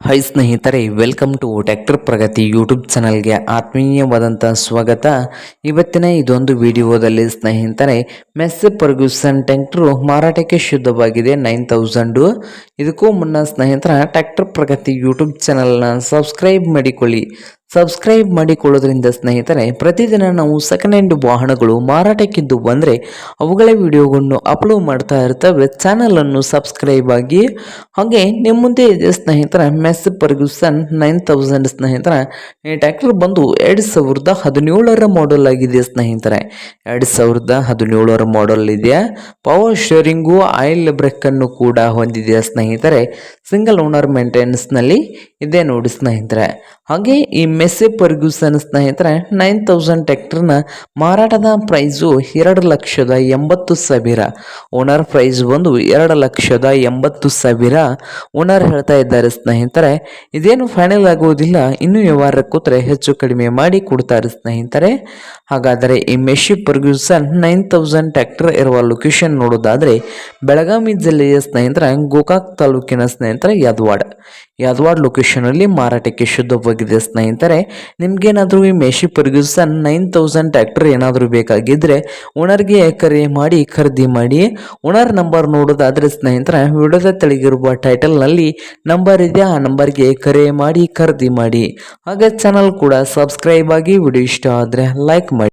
Hi ಸ್ನೇಹಿತರೆ welcome to tractor Pragati YouTube ಚಾನಲ್ಗೆ ಆತ್ಮೀಯವಾದಂಥ ಸ್ವಾಗತ. ಇವತ್ತಿನ ಇದೊಂದು ವಿಡಿಯೋದಲ್ಲಿ ಸ್ನೇಹಿತರೆ ಮೆಸ್ ಪರ್ಗ್ಯೂಸನ್ ಟ್ಯಾಕ್ಟ್ರು ಮಾರಾಟಕ್ಕೆ ಶುದ್ಧವಾಗಿದೆ ನೈನ್ ತೌಸಂಡು ಇದಕ್ಕೂ ಮುನ್ನ ಸ್ನೇಹಿತರ ಟ್ಯಾಕ್ಟರ್ ಪ್ರಗತಿ ಯೂಟ್ಯೂಬ್ ಚಾನಲ್ನ ಸಬ್ಸ್ಕ್ರೈಬ್ ಮಾಡಿಕೊಳ್ಳಿ. ಸಬ್ಸ್ಕ್ರೈಬ್ ಮಾಡಿಕೊಳ್ಳೋದ್ರಿಂದ ಸ್ನೇಹಿತರೆ, ಪ್ರತಿದಿನ ನಾವು ಸೆಕೆಂಡ್ ಹ್ಯಾಂಡ್ ವಾಹನಗಳು ಮಾರಾಟಕ್ಕಿದ್ದು ಬಂದರೆ ಅವುಗಳ ವಿಡಿಯೋಗಳನ್ನು ಅಪ್ಲೋಡ್ ಮಾಡ್ತಾ ಇರ್ತವೆ. ಚಾನಲನ್ನು ಸಬ್ಸ್ಕ್ರೈಬ್ ಆಗಿ. ಹಾಗೆ ನಿಮ್ಮ ಮುಂದೆ ಇದೆ ಸ್ನೇಹಿತರ, ಮೆಸ್ ಪರ್ಗ್ಯೂಸನ್ ನೈನ್ ತೌಸಂಡ್ ಸ್ನೇಹಿತರ. ಈ ಟ್ಯಾಕ್ಟರ್ ಬಂದು ಎರಡು ಸಾವಿರದ ಹದಿನೇಳರ ಮಾಡೆಲ್ ಆಗಿದೆ ಸ್ನೇಹಿತರೆ. ಎರಡು ಸಾವಿರದ ಹದಿನೇಳರ ಮಾಡೆಲ್ ಇದೆ. ಪವರ್ ಶೇರಿಂಗು ಆಯಿಲ್ ಬ್ರೇಕನ್ನು ಕೂಡ ಹೊಂದಿದೆ ಸ್ನೇಹಿತರೆ. ಸಿಂಗಲ್ ಓನರ್ ಮೇಂಟೆನೆನ್ಸ್ನಲ್ಲಿ ಇದೆ ನೋಡಿ ಸ್ನೇಹಿತರೆ. ಹಾಗೆ ಈ ಮೆಸ್ಸೆ ಪರ್ಗ್ಯೂಸನ್ ಸ್ನೇಹಿತರೆ, ನೈನ್ ತೌಸಂಡ್ ಟ್ರ್ಯಾಕ್ಟರ್ನ ಮಾರಾಟದ ಪ್ರೈಸು ಎರಡು ಲಕ್ಷದ ಎಂಬತ್ತು ಸಾವಿರ. ಓನರ್ ಪ್ರೈಸ್ ಬಂದು ಎರಡು ಲಕ್ಷದ ಎಂಬತ್ತು ಸಾವಿರ. ಓನರ್ ಹೇಳ್ತಾ ಇದ್ದಾರೆ ಸ್ನೇಹಿತರೆ, ಇದೇನು ಫೈನಲ್ ಆಗುವುದಿಲ್ಲ ಇನ್ನೂ ವ್ಯವಹಾರ ಕೂತ್ರೆ ಹೆಚ್ಚು ಕಡಿಮೆ ಮಾಡಿ ಕೊಡ್ತಾರೆ ಸ್ನೇಹಿತರೆ. ಹಾಗಾದರೆ ಈ Massey Ferguson nine thousand tractor ಇರುವ ಲೊಕೇಶನ್ ನೋಡೋದಾದರೆ ಬೆಳಗಾವಿ ಜಿಲ್ಲೆಯ ಸ್ನೇಹಿತರ, ಗೋಕಾಕ್ ತಾಲೂಕಿನ ಸ್ನೇಹಿತರ, ಯಾದವಾಡ. ಯಾದವಾಡ ಲೊಕೇಶನಲ್ಲಿ ಮಾರಾಟಕ್ಕೆ ಶುದ್ಧವಾಗಿದೆ ಸ್ನೇಹಿತರೆ, ನಿಮಗೇನಾದರೂ ಈ Massey Ferguson nine thousand tractor ಏನಾದರೂ ಬೇಕಾಗಿದ್ದರೆ ಓನರ್ಗೆ ಕರೆ ಮಾಡಿ, ಖರೀದಿ ಮಾಡಿ, ಓನರ್ ನಂಬರ್ ನೋಡೋದಾದರೆ ಸ್ನೇಹಿತರ, ವಿಡಿಯೋದ ತೆಳಗಿರುವ ಟೈಟಲ್ನಲ್ಲಿ ನಂಬರ್ ಇದೆ, ಆ ನಂಬರ್ಗೆ ಕರೆ ಮಾಡಿ, ಖರೀದಿ ಮಾಡಿ. ಹಾಗೆ ಚಾನಲ್ ಕೂಡ ಸಬ್ಸ್ಕ್ರೈಬ್ ಆಗಿ, ವಿಡಿಯೋ ಇಷ್ಟ ಆದರೆ ಲೈಕ್ ಮಾಡಿ.